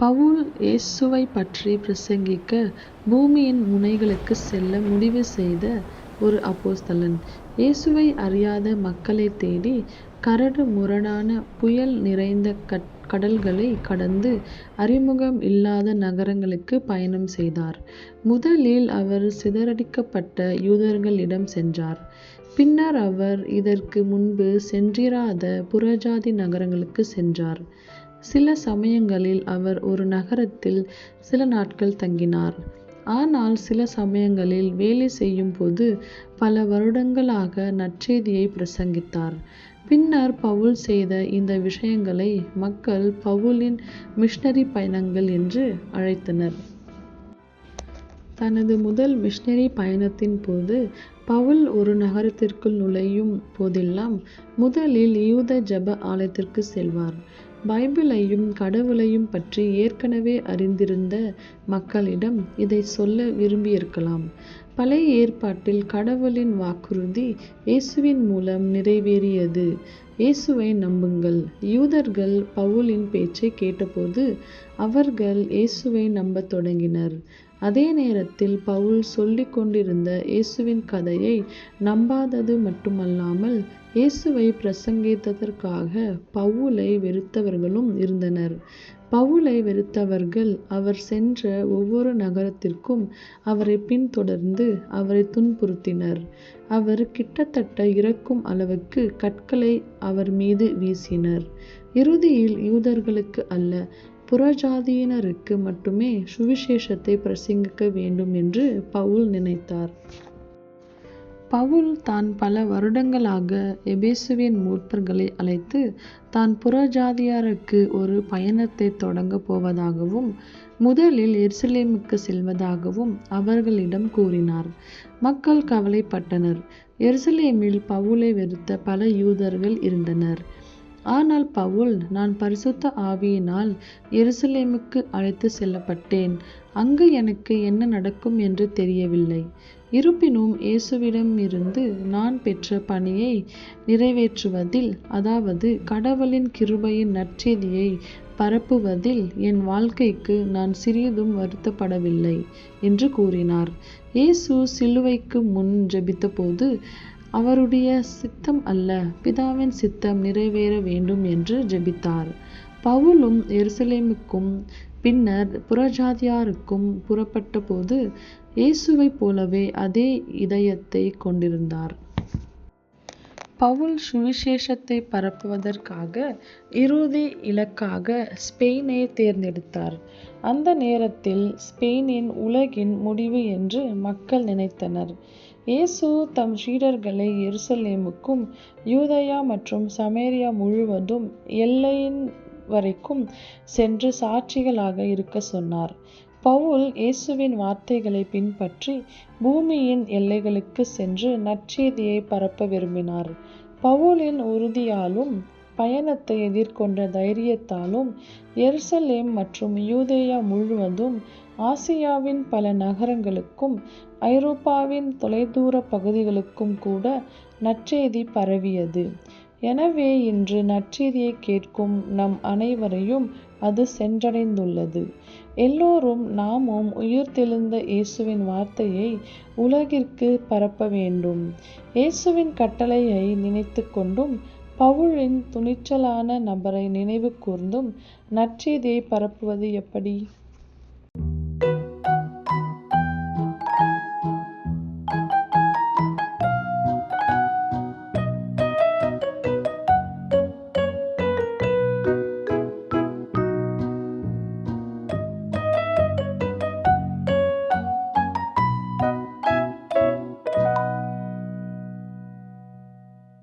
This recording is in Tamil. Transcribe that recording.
பவுல் இயேசுவை பற்றி பிரசங்கிக்க பூமியின் முனைகளுக்குச் செல்ல முடிவு செய்த ஒரு அப்போஸ்தலன். இயேசுவை அறியாத மக்களைத் தேடி கரடு முரடான புயல் நிறைந்த கடல்களைக் கடந்து அறிமுகம் இல்லாத நகரங்களுக்குப் பயணம் செய்தார். முதலில் அவர் சிதறடிக்கப்பட்ட யூதர்களிடம் சென்றார். பின்னர் அவர் இதற்கு முன்பு சென்றிராத புறஜாதி நகரங்களுக்குச் சென்றார். சில சமயங்களில் அவர் ஒரு நகரத்தில் சில நாட்கள் தங்கினார். ஆனால் சில சமயங்களில் வேலை செய்யும் போது பல வருடங்களாக நற்செய்தியை பிரசங்கித்தார். பின்னர் பவுல் செய்த இந்த விஷயங்களை மக்கள் பவுலின் மிஷனரி பயணங்கள் என்று அழைத்தனர். தனது முதல் மிஷனரி பயணத்தின் போது பவுல் ஒரு நகரத்திற்குள் நுழையும் போதெல்லாம் முதலில் யூத ஜெப ஆலயத்திற்கு செல்வார். பைபிளையும் கடவுளையும் பற்றி ஏற்கனவே அறிந்திருந்த மக்களிடம் இதை சொல்ல விரும்பியிருக்கலாம். பழைய ஏற்பாட்டில் கடவுளின் வாக்குறுதி இயேசுவின் மூலம் நிறைவேறியது. இயேசுவை நம்புங்கள். யூதர்கள் பவுலின் பேச்சை கேட்டபோது அவர்கள் இயேசுவை நம்பத் தொடங்கினர். அதே நேரத்தில் பவுல் சொல்லிக் கொண்டிருந்த இயேசுவின் கதையை நம்பாதது மட்டுமல்லாமல் இயேசுவை பிரசங்கித்ததற்காக பவுலை வெறுத்தவர்களும் இருந்தனர். பவுலை வெறுத்தவர்கள் அவர் சென்ற ஒவ்வொரு நகரத்திற்கும் அவரை பின்தொடர்ந்து அவரை துன்புறுத்தினர். அவர் கிட்டத்தட்ட இறக்கும் அளவுக்கு கற்களை அவர் மீது வீசினர். இறுதியில் யூதர்களுக்கு அல்ல புறஜாதியினருக்கு மட்டுமே சுவிசேஷத்தை பிரசங்கிக்க வேண்டும் என்று பவுல் நினைத்தார். பவுல் தான் பல வருடங்களாக எபேசுவின் மூப்பர்களை அழைத்து தான் புறஜாதியாருக்கு ஒரு பயணத்தை தொடங்கப் போவதாகவும் முதலில் எருசலேமுக்கு செல்வதாகவும் அவர்களிடம் கூறினார். மக்கள் கவலைப்பட்டனர். எருசலேமில் பவுலை வெறுத்த பல யூதர்கள் இருந்தனர். ஆனால் பவுல் நான் பரிசுத்த ஆவியினால் எருசலேமுக்கு அழைத்து செல்லப்பட்டேன். அங்கு எனக்கு என்ன நடக்கும் என்று தெரியவில்லை. இருப்பினும் இயேசுவிடமிருந்து நான் பெற்ற பணியை நிறைவேற்றுவதில் அதாவது கடவுளின் கிருபையின் நற்செய்தியை பரப்புவதில் என் வாழ்க்கைக்கு நான் சிறிதும் வருத்தப்படவில்லை என்று கூறினார். இயேசு சிலுவைக்கு முன் ஜெபித்தபோது அவருடைய சித்தம் அல்ல பிதாவின் சித்தம் நிறைவேற வேண்டும் என்று ஜெபித்தார். பவுலும் எருசலேமுக்கும் பின்னர் புறஜாதியாருக்கும் புறப்பட்ட போது இயேசுவைப் போலவே அதே இதயத்தை கொண்டிருந்தார். பவுல் சுவிசேஷத்தை பரப்புவதற்காக இறுதி இலக்காக ஸ்பெயினை தேர்ந்தெடுத்தார். அந்த நேரத்தில் ஸ்பெயினின் உலகின் முடிவு என்று மக்கள் நினைத்தனர். இயேசு தம் சீடர்களை எருசலேமுக்கும் யூதயா மற்றும் சமேரியா முழுவதும் எல்லையின் வரைக்கும் சென்று சாட்சிகளாக இருக்க சொன்னார். பவுல் இயேசுவின் வார்த்தைகளை பின்பற்றி பூமியின் எல்லைகளுக்கு சென்று நற்செய்தியை பரப்ப விரும்பினார். பவுலின் உறுதியாலும் பயணத்தை எதிர்கொண்ட தைரியத்தாலும் எருசலேம் மற்றும் யூதேயா முழுவதும் ஆசியாவின் பல நகரங்களுக்கும் ஐரோப்பாவின் தொலைதூரப் பகுதிகளுக்கும் கூட நற்செய்தி பரவியது. எனவே இன்று நற்செய்தியை கேட்கும் நம் அனைவரையும் அது சென்றடைந்துள்ளது. எல்லோரும் நாமும் உயிர்த்தெழுந்த இயேசுவின் வார்த்தையை உலகிற்கு பரப்ப வேண்டும். இயேசுவின் கட்டளையை நினைத்து கொண்டும் பவுலின் துணிச்சலான நபரை நினைவு கூர்ந்தும் நற்செய்தியை பரப்புவது எப்படி?